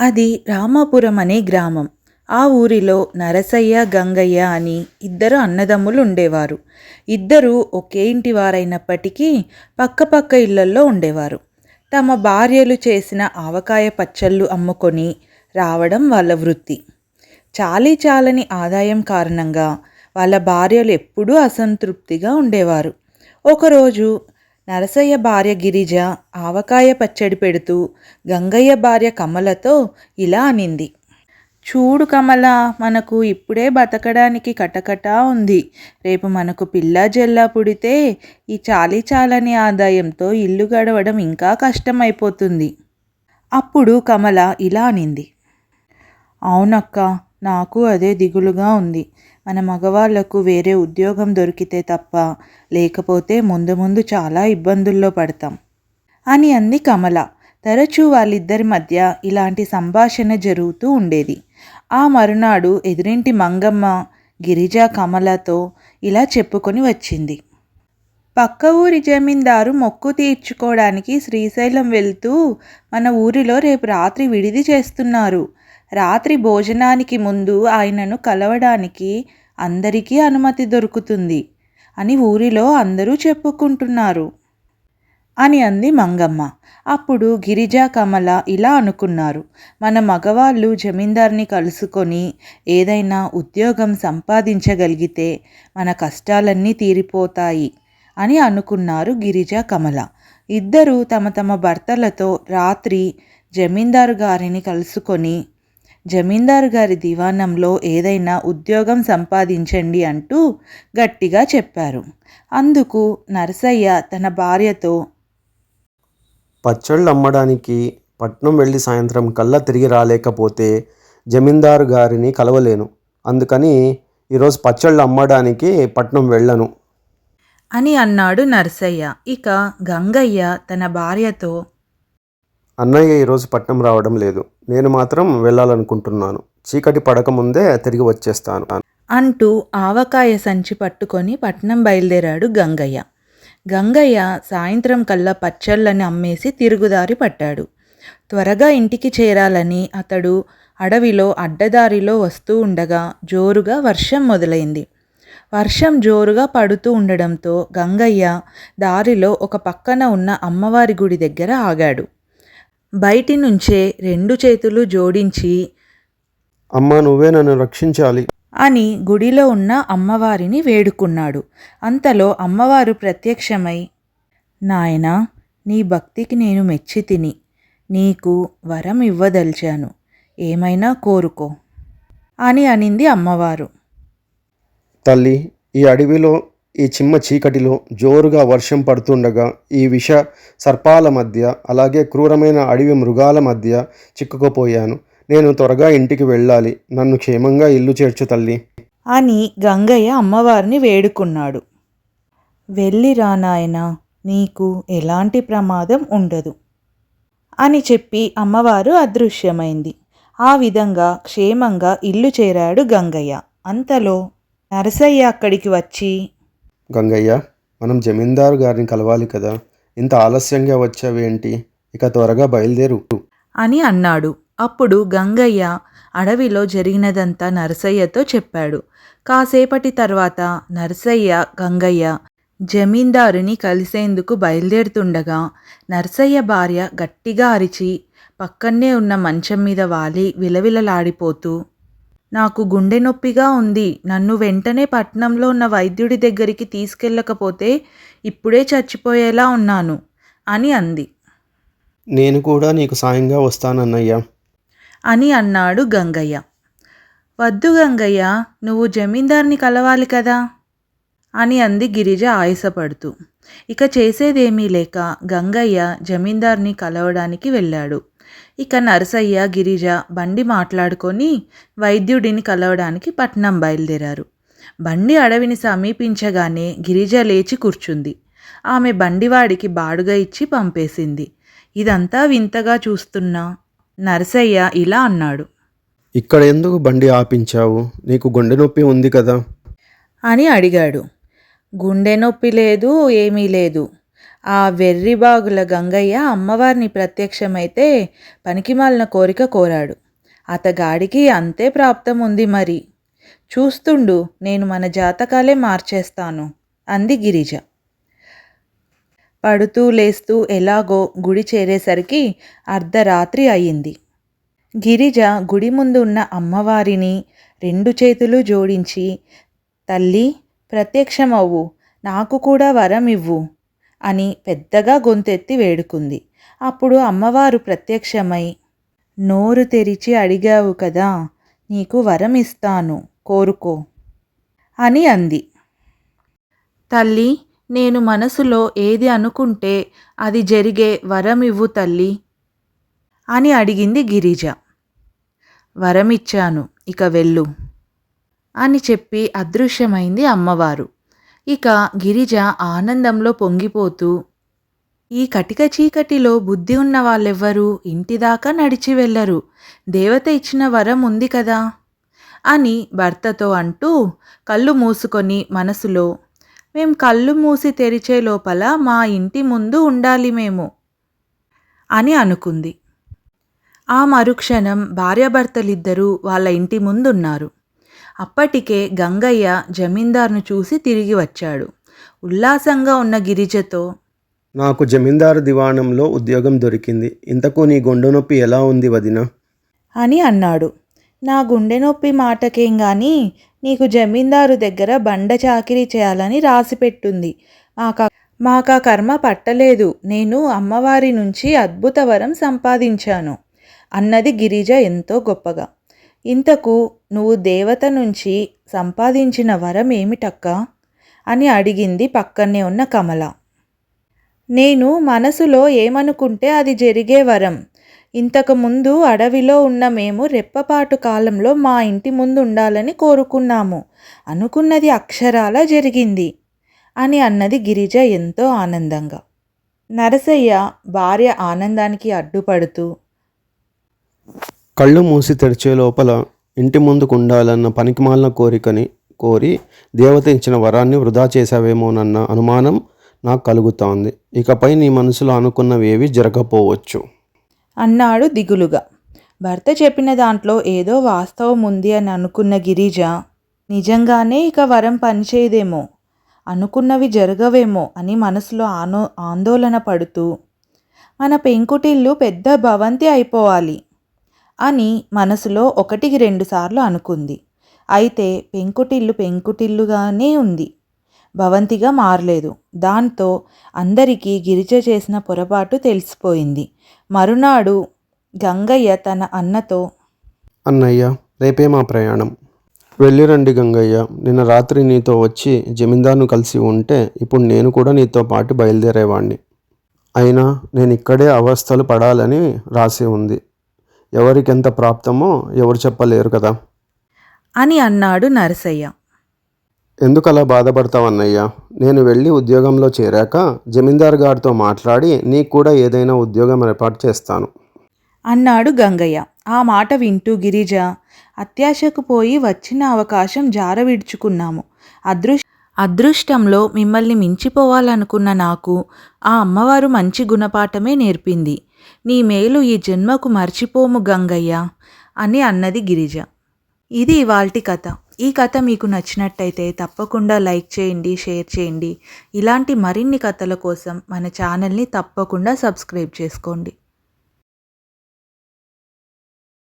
అది రామాపురం అనే గ్రామం. ఆ ఊరిలో నరసయ్య గంగయ్య అని ఇద్దరు అన్నదమ్ములు ఉండేవారు. ఇద్దరు ఒకే ఇంటి వారైనప్పటికీ పక్కపక్క ఇళ్ళల్లో ఉండేవారు. తమ భార్యలు చేసిన ఆవకాయ పచ్చళ్ళు అమ్ముకొని రావడం వాళ్ళ వృత్తి. చాలీ చాలని ఆదాయం కారణంగా వాళ్ళ భార్యలు ఎప్పుడూ అసంతృప్తిగా ఉండేవారు. ఒకరోజు నరసయ్య భార్య గిరిజ ఆవకాయ పచ్చడి పెడుతూ గంగయ్య భార్య కమలతో ఇలా అనింది. చూడు కమల మనకు ఇప్పుడే బతకడానికి కటకటా ఉంది. రేపు మనకు పిల్ల జల్లా పుడితే ఈ చాలీ చాలని ఆదాయంతో ఇల్లు గడవడం ఇంకా కష్టమైపోతుంది. అప్పుడు కమల ఇలా అనింది. అవునక్క నాకు అదే దిగులుగా ఉంది. మన మగవాళ్ళకు వేరే ఉద్యోగం దొరికితే తప్ప లేకపోతే ముందు ముందు చాలా ఇబ్బందుల్లో పడతాం. అని అంది కమల. తరచూ వాళ్ళిద్దరి మధ్య ఇలాంటి సంభాషణ జరుగుతూ ఉండేది. ఆ మరునాడు ఎదురింటి మంగమ్మ గిరిజ కమలతో ఇలా చెప్పుకొని వచ్చింది. పక్క ఊరి జమీందారు మొక్కు తీర్చుకోవడానికి శ్రీశైలం వెళ్తూ మన ఊరిలో రేపు రాత్రి విడిది చేస్తున్నారు. రాత్రి భోజనానికి ముందు ఆయనను కలవడానికి అందరికీ అనుమతి దొరుకుతుంది అని ఊరిలో అందరూ చెప్పుకుంటున్నారు అని అంది మంగమ్మ. అప్పుడు గిరిజ కమల ఇలా అనుకున్నారు. మన మగవాళ్ళు జమీందార్ని కలుసుకొని ఏదైనా ఉద్యోగం సంపాదించగలిగితే మన కష్టాలన్నీ తీరిపోతాయి అని అనుకున్నారు గిరిజ కమల. ఇద్దరూ తమ తమ భర్తలతో రాత్రి జమీందారు గారిని కలుసుకొని జమీందారు గారి దివాణంలో ఏదైనా ఉద్యోగం సంపాదించండి అంటూ గట్టిగా చెప్పారు. అందుకు నరసయ్య తన భార్యతో పచ్చళ్ళు అమ్మడానికి పట్నం వెళ్ళి సాయంత్రం కల్లా తిరిగి రాలేకపోతే జమీందారు గారిని కలవలేను. అందుకని ఈరోజు పచ్చళ్ళు అమ్మడానికి పట్నం వెళ్ళను. అని అన్నాడు నరసయ్య. ఇక గంగయ్య తన భార్యతో అన్నయ్య ఈరోజు పట్నం రావడం లేదు. నేను మాత్రం వెళ్ళాలనుకుంటున్నాను. చీకటి పడకముందే తిరిగి వచ్చేస్తాను. అంటూ ఆవకాయ సంచి పట్టుకొని పట్నం బయలుదేరాడు గంగయ్య. గంగయ్య సాయంత్రం కల్లా పచ్చళ్ళని అమ్మేసి తిరుగుదారి పట్టాడు. త్వరగా ఇంటికి చేరాలని అతడు అడవిలో అడ్డదారిలో వస్తూ ఉండగా జోరుగా వర్షం మొదలైంది. వర్షం జోరుగా పడుతూ ఉండడంతో గంగయ్య దారిలో ఒక పక్కన ఉన్న అమ్మవారి గుడి దగ్గర ఆగాడు. బయటి నుంచే రెండు చేతులు జోడించి అమ్మ నువ్వే నన్ను రక్షించాలి. అని గుడిలో ఉన్న అమ్మవారిని వేడుకున్నాడు. అంతలో అమ్మవారు ప్రత్యక్షమై నాయనా నీ భక్తికి నేను మెచ్చి తిని నీకు వరం ఇవ్వదలిచాను. ఏమైనా కోరుకో అని అనింది అమ్మవారు. తల్లి ఈ అడవిలో ఈ చిమ్మ చీకటిలో జోరుగా వర్షం పడుతుండగా ఈ విష సర్పాల మధ్య అలాగే క్రూరమైన అడవి మృగాల మధ్య చిక్కుకుపోయాను. నేను త్వరగా ఇంటికి వెళ్ళాలి. నన్ను క్షేమంగా ఇల్లు చేర్చు తల్లి. అని గంగయ్య అమ్మవారిని వేడుకున్నాడు. వెళ్ళిరా నాయన నీకు ఎలాంటి ప్రమాదం ఉండదు అని చెప్పి అమ్మవారు అదృశ్యమైంది. ఆ విధంగా క్షేమంగా ఇల్లు చేరాడు గంగయ్య. అంతలో నరసయ్య అక్కడికి వచ్చి గంగయ్య మనం జమీందారు గారిని కలవాలి కదా. ఇంత ఆలస్యంగా వచ్చావేంటి? ఇక త్వరగా బయలుదేరు. అని అన్నాడు. అప్పుడు గంగయ్య అడవిలో జరిగినదంతా నరసయ్యతో చెప్పాడు. కాసేపటి తర్వాత నరసయ్య గంగయ్య జమీందారుని కలిసేందుకు బయలుదేరుతుండగా నరసయ్య భార్య గట్టిగా అరిచి పక్కనే ఉన్న మంచం మీద వాలి విలవిలలాడిపోతూ నాకు గుండె నొప్పిగా ఉంది. నన్ను వెంటనే పట్నంలో ఉన్న వైద్యుడి దగ్గరికి తీసుకెళ్ళకపోతే ఇప్పుడే చచ్చిపోయేలా ఉన్నాను అని అంది. నేను కూడా నీకు సాయంగా వస్తానన్నయ్యా. అని అన్నాడు గంగయ్య. వద్దు గంగయ్య నువ్వు జమీందార్ని కలవాలి కదా? అని అంది గిరిజ ఆయాసపడుతూ. ఇక చేసేదేమీ లేక గంగయ్య జమీందార్ని కలవడానికి వెళ్ళాడు. ఇక నరసయ్య గిరిజ బండి మాట్లాడుకొని వైద్యుడిని కలవడానికి పట్నం బయలుదేరారు. బండి అడవిని సమీపించగానే గిరిజ లేచి కూర్చుంది. ఆమె బండివాడికి బాడుగ ఇచ్చి పంపేసింది. ఇదంతా వింతగా చూస్తున్నా నరసయ్య ఇలా అన్నాడు. ఇక్కడ ఎందుకు బండి ఆపించావు? నీకు గుండె నొప్పి ఉంది కదా? అని అడిగాడు. గుండె నొప్పి లేదు ఏమీ లేదు. ఆ వెర్రిబాగుల గంగయ్య అమ్మవారిని ప్రత్యక్షమైతే పనికిమాలిన కోరిక కోరాడు. అతగాడికి అంతే ప్రాప్తం ఉంది మరి. చూస్తుండు నేను మన జాతకాలే మార్చేస్తాను అంది గిరిజ. పడుతూ లేస్తూ ఎలాగో గుడి చేరేసరికి అర్ధరాత్రి అయింది గిరిజ గుడి ముందు ఉన్న అమ్మవారిని రెండు చేతులు జోడించి తల్లి ప్రత్యక్షమవ్వు నాకు కూడా వరం ఇవ్వు అని పెద్దగా గొంతెత్తి వేడుకుంది. అప్పుడు అమ్మవారు ప్రత్యక్షమై నోరు తెరిచి అడిగావు కదా నీకు వరం ఇస్తాను కోరుకో అని అంది. తల్లి నేను మనసులో ఏది అనుకుంటే అది జరిగే వరం ఇవ్వు తల్లి అని అడిగింది గిరిజ. వరమిచ్చాను ఇక వెళ్ళు అని చెప్పి అదృశ్యమైంది అమ్మవారు. ఇక గిరిజ ఆనందంలో పొంగిపోతూ ఈ కటిక చీకటిలో బుద్ధి ఉన్న వాళ్ళెవ్వరూ ఇంటిదాకా నడిచి వెళ్ళరు. దేవత ఇచ్చిన వరం ఉంది కదా? అని భర్తతో అంటూ కళ్ళు మూసుకొని మనసులో మేం కళ్ళు మూసి తెరిచే లోపల మా ఇంటి ముందు ఉండాలి మేము అని అనుకుంది. ఆ మరుక్షణం భార్యాభర్తలిద్దరూ వాళ్ళ ఇంటి ముందున్నారు. అప్పటికే గంగయ్య జమీందార్ను చూసి తిరిగి వచ్చాడు. ఉల్లాసంగా ఉన్న గిరిజతో నాకు జమీందారు దివాణంలో ఉద్యోగం దొరికింది. ఇంతకు నీ గుండె నొప్పి ఎలా ఉంది వదిన? అని అన్నాడు. నా గుండె నొప్పి మాటకేం గాని నీకు జమీందారు దగ్గర బండ చాకిరీ చేయాలని రాసిపెట్టుంది మాకా మాకా కర్మ పట్టలేదు. నేను అమ్మవారి నుంచి అద్భుత వరం సంపాదించాను అన్నది గిరిజ ఎంతో గొప్పగా. ఇంతకు నువ్వు దేవత నుంచి సంపాదించిన వరం ఏమిటక్కా? అని అడిగింది పక్కనే ఉన్న కమల. నేను మనసులో ఏమనుకుంటే అది జరిగే వరం. ఇంతకుముందు అడవిలో ఉన్న మేము రెప్పపాటు కాలంలో మా ఇంటి ముందు ఉండాలని కోరుకున్నాము. అనుకున్నది అక్షరాల జరిగింది అని అన్నది గిరిజ ఎంతో ఆనందంగా. నరసయ్య భార్య ఆనందానికి అడ్డుపడుతూ కళ్ళు మూసి తెరిచే లోపల ఇంటి ముందుకు ఉండాలన్న పనికిమాలిన కోరికని కోరి దేవత ఇచ్చిన వరాన్ని వృధా చేశావేమోనన్న అనుమానం నాకు కలుగుతోంది ఇకపై నీ మనసులో అనుకున్నవి ఏవి జరగపోవచ్చు. అన్నాడు దిగులుగా. భర్త చెప్పిన దాంట్లో ఏదో వాస్తవం ఉంది అని అనుకున్న గిరిజ నిజంగానే ఇక వరం పనిచేయదేమో అనుకున్నవి జరగవేమో అని మనసులో ఆనో ఆందోళన పడుతూ మన పెంకుటిల్లు పెద్ద భవంతి అయిపోవాలి. అని మనసులో ఒకటికి రెండుసార్లు అనుకుంది. అయితే పెంకుటిల్లు పెంకుటిల్లుగానే ఉంది. భవంతిగా మారలేదు. దాంతో అందరికీ గిరిజ చేసిన పొరపాటు తెలిసిపోయింది. మరునాడు గంగయ్య తన అన్నతో అన్నయ్య రేపే మా ప్రయాణం. వెళ్ళిరండి గంగయ్య. నిన్న రాత్రి నీతో వచ్చి జమీందార్ను కలిసి ఉంటే ఇప్పుడు నేను కూడా నీతో పాటు బయలుదేరేవాణ్ణి. అయినా నేను ఇక్కడే అవస్థలు పడాలని రాసి ఉంది. ఎవరికి ఎంత ప్రాప్తమో ఎవరు చెప్పలేరు కదా. అని అన్నాడు నరసయ్య. ఎందుకు అలా బాధపడతావు అన్నయ్య నేను వెళ్ళి ఉద్యోగంలో చేరాక జమీందార్ గారితో మాట్లాడి నీకు కూడా ఏదైనా ఉద్యోగం ఏర్పాటు చేస్తాను. అన్నాడు గంగయ్య. ఆ మాట వింటూ గిరిజ అత్యాశకు పోయి వచ్చిన అవకాశం జార విడుచుకున్నాము అదృష్ అదృష్టంలో మిమ్మల్ని మించిపోవాలనుకున్న నాకు ఆ అమ్మవారు మంచి గుణపాఠమే నేర్పింది. నీ మేలు ఈ జన్మకు మర్చిపోము గంగయ్య అని అన్నది గిరిజ. ఇది ఇవాల్టి కథ. ఈ కథ మీకు నచ్చినట్టయితే తప్పకుండా లైక్ చేయండి షేర్ చేయండి. ఇలాంటి మరిన్ని కథల కోసం మన ఛానల్ని తప్పకుండా సబ్స్క్రైబ్ చేసుకోండి.